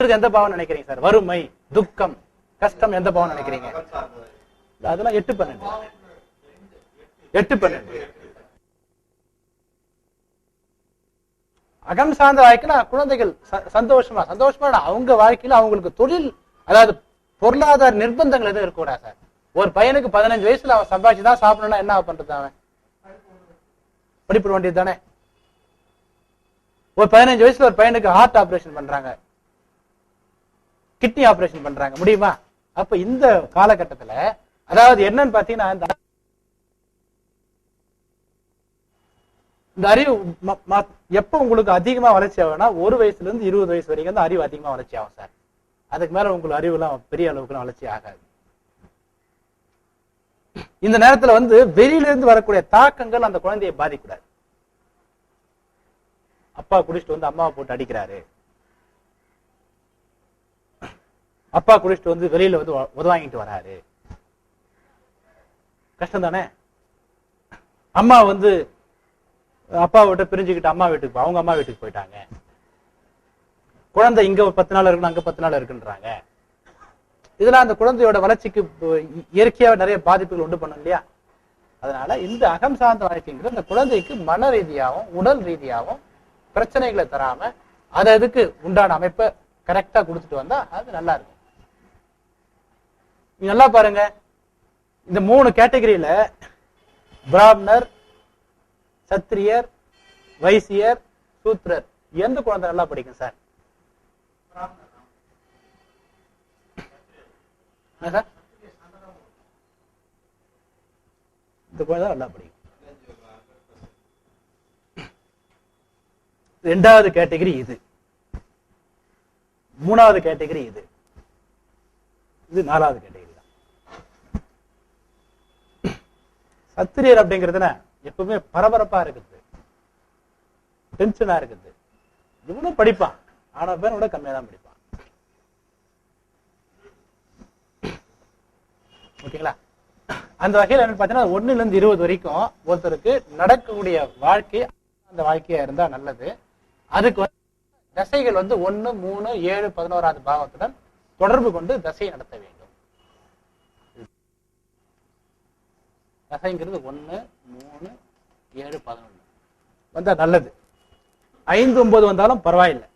எந்த பாவம் நினைக்கிறீங்க சார்? வறுமை துக்கம் கஷ்டம் எந்த பாவம் நினைக்கிறீங்க? அதெல்லாம் எட்டு பன்னெண்டு. எட்டு பன்னெண்டு. அகம் சார்ந்த வாழ்க்கையில குழந்தைகள் சந்தோஷமா சந்தோஷமா அவங்க வாழ்க்கையில அவங்களுக்கு தொழில் அதாவது பொருளாதார நிர்பந்தங்கள் எதுவும் இருக்கக்கூடாது சார்? ஒரு பையனுக்கு பதினஞ்சு வயசுல அவன் சம்பாதிச்சு தான் சாப்பிடணும்னா என்ன பண்றது அவன்? படிப்பிட வேண்டியது தானே? ஒரு பதினஞ்சு வயசுல ஒரு பையனுக்கு ஹார்ட் ஆபரேஷன் பண்றாங்க. கிட்னி ஆபரேஷன் பண்றாங்க. முடியுமா? அப்ப இந்த காலகட்டத்துல அதாவது என்னன்னு பாத்தீங்கன்னா இந்த இந்த அறிவு ம- எப்ப உங்களுக்கு அதிகமா வளர்ச்சி ஆகும்னா ஒரு வயசுல இருந்து இருபது வயசு வரைக்கும் தான் அறிவு அதிகமா வளர்ச்சி ஆகும் சார். அதுக்கு மேல உங்களுக்கு அறிவு எல்லாம் பெரிய அளவுக்கு வளர்ச்சி ஆகாது. இந்த நேரத்துல வந்து வெளியில இருந்து வரக்கூடிய தாக்கங்கள் அந்த குழந்தையை பாதிக்கூடாது. அப்பா குடிச்சிட்டு வந்து அம்மாவை போட்டு அடிக்கிறாரு. அப்பா குடிச்சிட்டு வந்து வெளியில வந்து உதவாங்கிட்டு வராரு. கஷ்டம் தானே அம்மா வந்து அப்பா விட்டு பிரிஞ்சுக்கிட்டு அம்மா வீட்டுக்கு அவங்க அம்மா வீட்டுக்கு போயிட்டாங்க. குழந்தை இங்க ஒரு பத்து நாள் இருக்கணும் அங்க பத்து நாள் இருக்குன்றாங்க. இதெல்லாம் அந்த குழந்தையோட வளர்ச்சிக்கு இ- இயற்கையா நிறைய பாதிப்புகள் உண்டு பண்ணும் இல்லையா? அதனால இந்த அகம் சார்ந்த வாழ்க்கைங்கிறது அந்த குழந்தைக்கு மன ரீதியாகவும் உடல் ரீதியாகவும் பிரச்சனைகளை தராம அது அதுக்கு உண்டான அமைப்பை கரெக்டா கொடுத்துட்டு வந்தா அது நல்லா இருக்கும். நல்லா பாருங்க. இந்த மூணு கேட்டகரியில பிராமணர் சத்திரியர் வைசியர் சூத்ரர் எந்த குழந்தை நல்லா படிக்கும் சார் சார்? இந்த குழந்தை நல்லா படிக்கும். ரெண்டாவது கேட்டகரி இது. மூணாவது கேட்டகரி இது. இது நாலாவது கேட்டகரி தான் சத்திரியர் அப்படிங்கிறதுனா எப்பவுமே பரபரப்பா இருக்குது. டென்ஷனா இருக்குது. இவனும் படிப்பான். ஆனா பேரோட கம்மியா தான் படிப்பான். ஓகேங்களா? அந்த வகையில என்ன பாத்தீங்கன்னா ஒண்ணுல இருந்து இருபது வரைக்கும் ஒருத்தருக்கு நடக்கக்கூடிய வாழ்க்கை அந்த வாழ்க்கையா இருந்தா நல்லது. அதுக்கு வந்து தசைகள் வந்து ஒண்ணு மூணு ஏழு பதினோராது பாவத்துடன் தொடர்பு கொண்டு தசையை நடத்த வேண்டும். தசைங்கிறது ஒண்ணு மூணு ஏழு பதினொன்னு. வந்தா நல்லது. ஐந்து ஒன்பது வந்தாலும் பரவாயில்லை.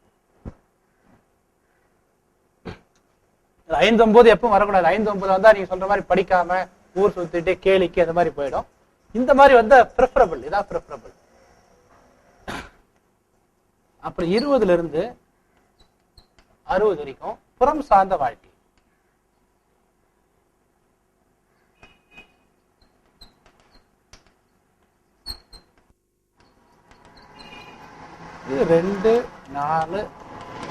ஐந்து ஒன்பது எப்பவும் வரக்கூடாது. ஐந்து ஒன்பது வந்தா நீங்க சொல்ற மாதிரி படிக்காம ஊர் சுத்திட்டு கேளிக்கு அந்த மாதிரி போயிடும். இந்த மாதிரி வந்தா ப்ரிஃபரபிள் இதான் ப்ரிஃபரபிள் அப்புறம் இருபதுல இருந்து அறுபது வரைக்கும் புறம் சார்ந்த வாழ்க்கை. இது ரெண்டு நாலு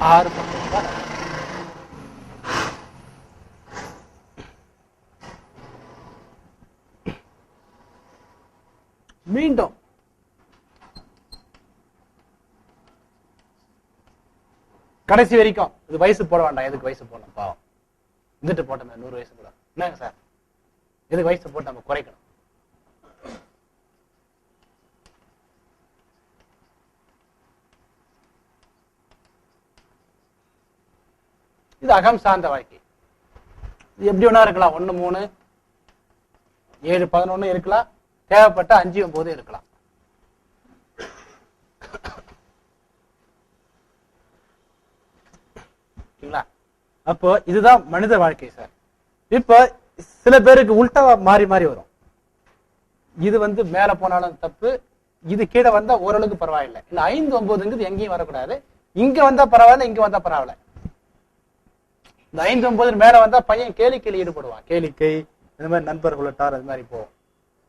ஆறு பக்கம் தான் மீண்டும். கடைசி வரைக்கும். இது வயசு போட வேண்டாம். எதுக்கு வயசு போடணும்? பாவம். இருந்துட்டு போட்டோமே நூறு வயசு கூட. என்னங்க சார்? எதுக்கு வயசு போட்டு நம்ம குறைக்கணும்? இது அகம் சார்ந்த வாழ்க்கை. இது எப்படி வேணா இருக்கலாம். ஒன்று மூணு ஏழு பதினொன்னு இருக்கலாம். தேவைப்பட்ட அஞ்சு ஒன்பது இருக்கலாம். ஓகேங்களா? அப்போ இதுதான் மனித வாழ்க்கை சார் இப்போ சில பேருக்கு உல்டா மாறி மாறி வரும். இது வந்து மேல போனாலும் தப்பு. இது கீழே வந்தா ஓரளவுக்கு பரவாயில்லை. இந்த ஐந்து ஒன்பதுங்கிறது எங்கேயும் வரக்கூடாது. இங்க வந்தா பரவாயில்ல இங்க வந்தா பரவாயில்ல. இந்த ஐந்து ஒன்பது மேல வந்தா பையன் கேளிக்கையில் ஈடுபடுவான். கேளிக்கை இந்த மாதிரி நண்பர்களோட்டார் அது மாதிரி போவோம்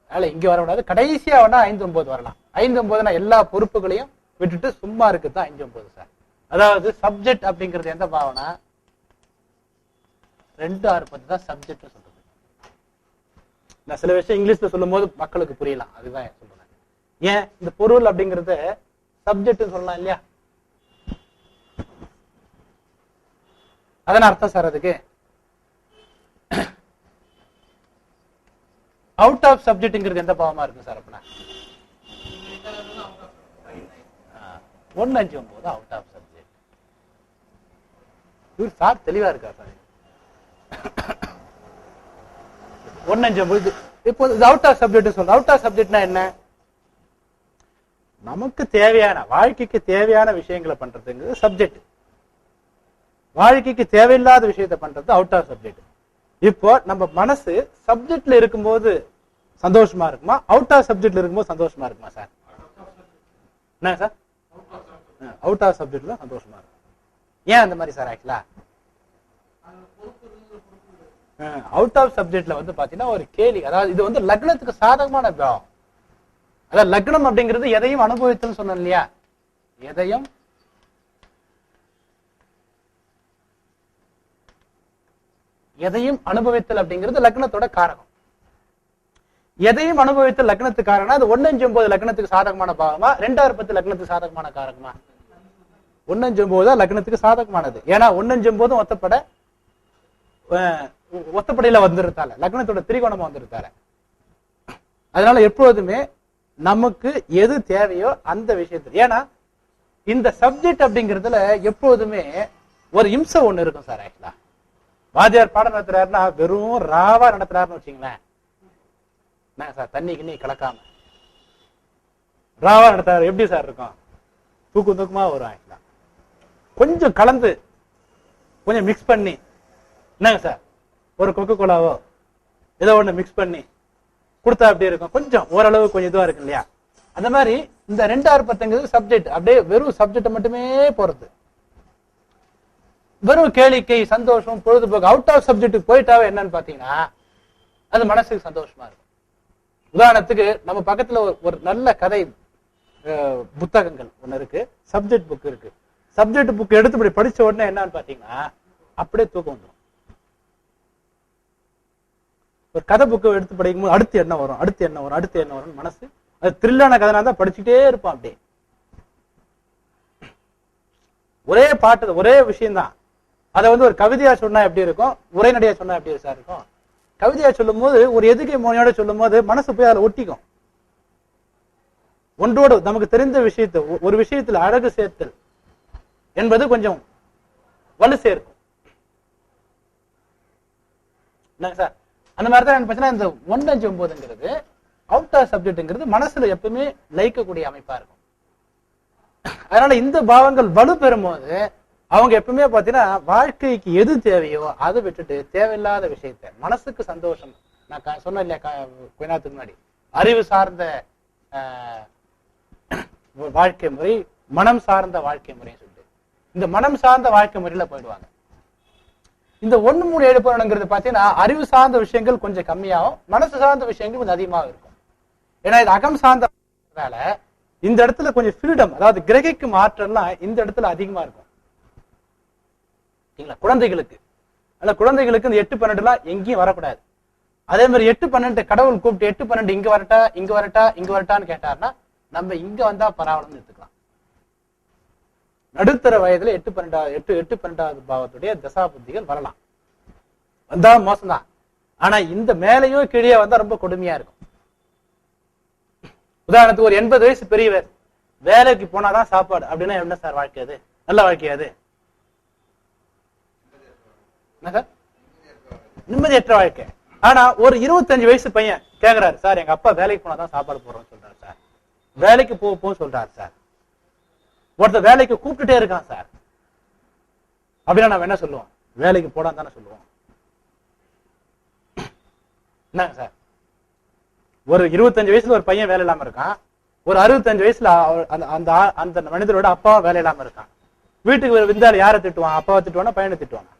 அதனால இங்க வரக்கூடாது கடைசியா வேணா ஐந்து ஒன்பது வரலாம். ஐந்து ஒன்பதுனா எல்லா பொறுப்புகளையும் விட்டுட்டு சும்மா இருக்குதான் ஐந்து ஒன்பது சார். அதாவது சப்ஜெக்ட் அப்படிங்கிறது எந்த பாவனா? ரெண்டு ஆறு பத்து தான் சப்ஜெக்ட் சொல்றது. நான் சில விஷயம் இங்கிலீஷ்ல சொல்லும் போது மக்களுக்கு புரியலாம். அதுதான் சொல்றேன். ஏன்? இந்த பொருள் அப்படிங்கறத சப்ஜெக்ட் சொல்லலாம் இல்லையா? அதான அர்த்தம் சார் அதுக்கு. அவுட் ஆஃப் சப்ஜெக்ட்ங்கிறது எந்த பாவமா இருக்கும் சார் அப்படின்னா ஒன்னு அஞ்சு ஒன்பது அவுட் ஆஃப் சப்ஜெக்ட் இவர் சார் தெளிவா இருக்கா சார் ஒன்னு அஞ்சு ஒன்பது இப்போ இது அவுட் ஆஃப் சப்ஜெக்ட் சொல்ற அவுட் ஆஃப் சப்ஜெக்ட்னா என்ன? நமக்கு தேவையான வாழ்க்கைக்கு தேவையான விஷயங்களை பண்றதுங்கிறது சப்ஜெக்ட் வாழ்க்கைக்கு தேவையில்லாத விஷயத்தை பண்றது அவுட் ஆஃப் சப்ஜெக்ட் இப்போ நம்ம மனசு சப்ஜெக்ட்ல இருக்கும்போது சந்தோஷமா இருக்குமா? அவுட் ஆஃப் சப்ஜெக்ட்ல இருக்கும்போது சந்தோஷமா இருக்குமா சார் என்ன சார் அவுட் ஆஃப் சப்ஜெக்ட்ல சந்தோஷமா இருக்கும் ஏன் அந்த மாதிரி சார் ஆக்சுவலா அவுட் ஆஃப் சப்ஜெக்ட்ல வந்து பாத்தீங்கன்னா ஒரு கேலி அதாவது இது வந்து லக்னத்துக்கு சாதகமான அதாவது லக்னம் அப்படிங்கிறது எதையும் அனுபவித்தல் சொன்னோம் இல்லையா? எதையும் எதையும் அனுபவித்தல் அப்படிங்கிறது லக்னத்தோட காரகம். எதையும் அனுபவித்தல் லக்னத்துக்கு காரணம் அது ஒன்னஞ்சு ஒன்பது லக்னத்துக்கு சாதகமான பாவமா ரெண்டாயிரம் பத்து லக்னத்துக்கு சாதகமான காரகமா? ஒன்னஞ்சு ஒன்பது தான் லக்னத்துக்கு சாதகமானது. ஏன்னா ஒன்னஞ்சு ஒன்பதும் ஒத்தப்பட ஒத்தப்படையில வந்துருத்தால லக்னத்தோட திரிகோணமா வந்துருத்தால அதனால எப்போதுமே நமக்கு எது தேவையோ அந்த விஷயத்துல ஏன்னா இந்த சப்ஜெக்ட் அப்படிங்கிறதுல எப்போதுமே ஒரு இம்சை ஒண்ணு இருக்கும் சார் ஆக்சுவலா. வாத்தியார் பாடம் நடத்துறாருன்னா வெறும் ராவா நடத்துறாருன்னு வச்சுங்களேன். என்ன சார் தண்ணி கிண்ணி கலக்காம? ராவா நடத்துறாரு. எப்படி சார் இருக்கும்? தூக்கு தூக்கமா வரும் கொஞ்சம் கலந்து கொஞ்சம் மிக்ஸ் பண்ணி என்னங்க சார் ஒரு கொக்கோ கோலாவோ ஏதோ ஒன்று மிக்ஸ் பண்ணி கொடுத்தா அப்படி இருக்கும். கொஞ்சம் ஓரளவு கொஞ்சம் இதுவாக இருக்கு இல்லையா? அந்த மாதிரி இந்த ரெண்டாயிரம் பத்துங்கிறது சப்ஜெக்ட் அப்படியே வெறும் சப்ஜெக்ட் மட்டுமே போறது. வெறும் கேளிக்கை சந்தோஷம் பொழுதுபோக்கு அவுட் ஆஃப் சப்ஜெக்ட் போயிட்டாவே என்னன்னு பாத்தீங்கன்னா அது மனசுக்கு சந்தோஷமா இருக்கும். உதாரணத்துக்கு நம்ம பக்கத்துல ஒரு- நல்ல கதை புத்தகங்கள் ஒன்று இருக்கு. சப்ஜெக்ட் புக் இருக்கு. சப்ஜெக்ட் புக் எடுத்து இப்படி படிச்ச உடனே என்னன்னு பாத்தீங்கன்னா அப்படியே தூக்கம் வந்துடும் ஒரு கதை புக்கு எடுத்து படிக்கும் போது அடுத்து என்ன வரும்? அடுத்து என்ன வரும்? அடுத்து என்ன வரும்னு மனசு அது த்ரில்லான கதை தான் படிச்சுட்டே இருப்பான் அப்படியே. ஒரே பாட்டு ஒரே விஷயம்தான். அதை வந்து ஒரு கவிதையா சொன்னா எப்படி இருக்கும்? உரைநடையா சொன்னா எப்படி சார் இருக்கும்? கவிதையா சொல்லும் போது ஒரு எதுகை மோனையோட சொல்லும் போது மனசு போய் அதில் ஒட்டிக்கும். ஒன்றோடு நமக்கு தெரிந்த விஷயத்தை ஒரு விஷயத்துல அழகு சேர்த்தல் என்பது கொஞ்சம் வலு சேர்க்கும். என்னங்க சார்? அந்த மாதிரி தான் பார்த்தீங்கன்னா இந்த ஒன்றஞ்சு ஒன்பதுங்கிறது அவுட் ஆஃப் சப்ஜெக்ட்ங்கிறது மனசுல எப்பவுமே லயிக்கக்கூடிய அமைப்பா இருக்கும். அதனால இந்த பாவங்கள் வலு பெறும்போது அவங்க எப்பவுமே பாத்தீங்கன்னா வாழ்க்கைக்கு எது தேவையோ அதை விட்டுட்டு தேவையில்லாத விஷயத்த மனசுக்கு சந்தோஷம். நான் க- சொன்னேன் இல்லையா கொஞ்ச நேரத்துக்கு முன்னாடி. அறிவு சார்ந்த ஆஹ், வாழ்க்கை முறை மனம் சார்ந்த வாழ்க்கை முறைன்னு சொல்லிட்டு. இந்த மனம் சார்ந்த வாழ்க்கை முறையில போயிடுவாங்க. இந்த ஒண்ணு மூணு ஏழு பன்னெண்டுங்கிறது பாத்தீங்கன்னா அறிவு சார்ந்த விஷயங்கள் கொஞ்சம் கம்மியாகும் மனசு சார்ந்த விஷயங்கள் கொஞ்சம் அதிகமாக இருக்கும். ஏன்னா இது அகம் சார்ந்ததால இந்த இடத்துல கொஞ்சம் ஃப்ரீடம் அதாவது கிரகிக்கும் ஆற்றல்லாம் இந்த இடத்துல அதிகமா இருக்கும். குழந்தைகளுக்கு. அதனால குழந்தைகளுக்கு இந்த எட்டு பன்னெண்டுலாம் எங்கேயும் வரக்கூடாது. அதே மாதிரி எட்டு பன்னெண்டு கடவுள் கூப்பிட்டு எட்டு பன்னெண்டு இங்க வரட்டா இங்க வரட்டா இங்க வரட்டான்னு கேட்டாருன்னா நம்ம இங்க வந்தா பரவாயில்லன்னு எடுத்துக்கலாம். நடுத்தர வயதுல எட்டு பன்னெண்டாவது எட்டு எட்டு பன்னெண்டாவது பாவத்துடைய தசா புத்திகள் வரலாம். வந்தா மோசம்தான். ஆனா இந்த மேலையும் கீழே வந்தா ரொம்ப கொடுமையா இருக்கும். உதாரணத்துக்கு ஒரு எண்பது வயசு பெரியவர் வேலைக்கு போனாதான் சாப்பாடு. அப்படின்னா என்ன சார் வாழ்க்கை அது? நல்ல வாழ்க்கை அது. நிம்மதியற்ற வாழ்க்கை. ஆனா ஒரு இருபத்தஞ்சு வயசு பையன் கேக்குறாரு சார் எங்க அப்பா வேலைக்கு போனாதான் சாப்பாடு போடுறோம்னு சொல்றாரு சார். வேலைக்கு போக போக சொல்றாரு சார். ஒருத்தர் வேலைக்கு கூப்பிட்டுட்டே இருக்கான் சார். அப்படின்னா நம்ம என்ன சொல்லுவோம்? வேலைக்கு போடாம தானே சொல்லுவோம். என்னங்க சார்? ஒரு இருபத்தஞ்சு வயசுல ஒரு பையன் வேலை இல்லாம இருக்கான். ஒரு அறுபத்தஞ்சு வயசுல அந்த அந்த அந்த மனிதரோட அப்பாவும் வேலை இல்லாம இருக்கான். வீட்டுக்கு வர விருந்தாளி யாரை திட்டுவான்? அப்பாவை திட்டுவானா பையனை திட்டுவானா?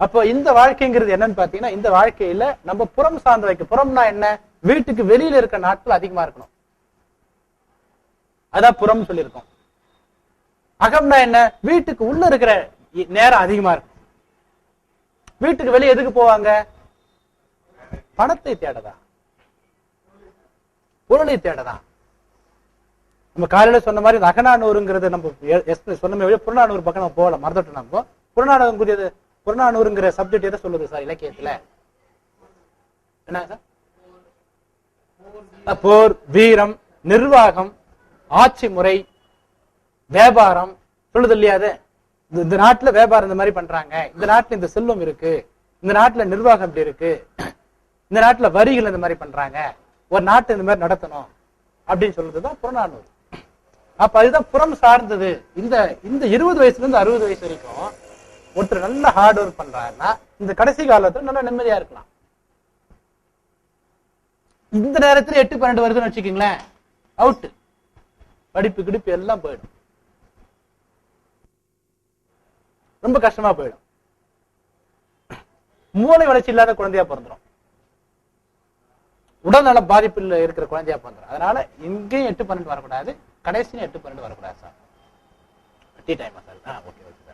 அப்போ இந்த வாழ்க்கைங்கிறது என்னன்னு பாத்தீங்கன்னா இந்த வாழ்க்கையில நம்ம புறம் சார்ந்த வைக்க புறம்னா என்ன? வீட்டுக்கு வெளியில இருக்க நாட்கள் அதிகமா இருக்கணும். அதான் புறம் சொல்லியிருக்கோம். அகம்னா என்ன? வீட்டுக்கு உள்ள இருக்கிற நேரம் அதிகமா இருக்கும். வீட்டுக்கு வெளியே எதுக்கு போவாங்க? பணத்தை தேடதா பொருளை தேடதா நம்ம காலையில சொன்ன மாதிரி அகநானூறுங்கிறது நம்ம சொன்னமே சொன்ன புறநானூறு பக்கம் நம்ம போகல மறந்துட்டோம் நம்ம. புறநானூறுங்கிறது புறநானூறுங்கிற சப்ஜெக்ட் எதை சொல்லுது சார் இலக்கியத்துல? என்ன சார் போர் வீரம் நிர்வாகம் ஆட்சி முறை வியாபாரம். சொல்லுது இல்லையா இந்த- இந்த நாட்டுல வியாபாரம் இந்த மாதிரி பண்றாங்க. இந்த நாட்டுல இந்த செல்வம் இருக்கு. இந்த நாட்டுல நிர்வாகம் இப்படி இருக்கு. இந்த நாட்டுல வரிகள் இந்த மாதிரி பண்றாங்க. ஒரு நாட்டை இந்த மாதிரி நடத்தணும். அப்படின்னு சொல்றதுதான் புறநானூறு. அப்ப அதுதான் புறம் சார்ந்தது. இந்த இந்த இருபது வயசுல இருந்து அறுபது வயசு வரைக்கும் ஒருத்தர் நல்ல ஹார்ட் ஒர்க் பண்றாருன்னா இந்த கடைசி காலத்துல நல்லா நிம்மதியா இருக்கலாம். இந்த நேரத்துல எட்டு பன்னெண்டு வருதுன்னு வச்சுக்கீங்களேன். அவுட் படிப்பு கிடிப்பு எல்லாம் போயிடும். ரொம்ப கஷ்டமா போயிடும். மூளை வளர்ச்சி இல்லாத குழந்தையா பிறந்துரும். உடல்நல பாதிப்பில் இருக்கிற குழந்தையா பிறந்துரும். அதனால எங்கேயும் எட்டு பன்னெண்டு வரக்கூடாது. கடைசியும் எட்டு பன்னெண்டு வரக்கூடாது சார். டீ டைமா சார்? ஆ ஓகே ஓகே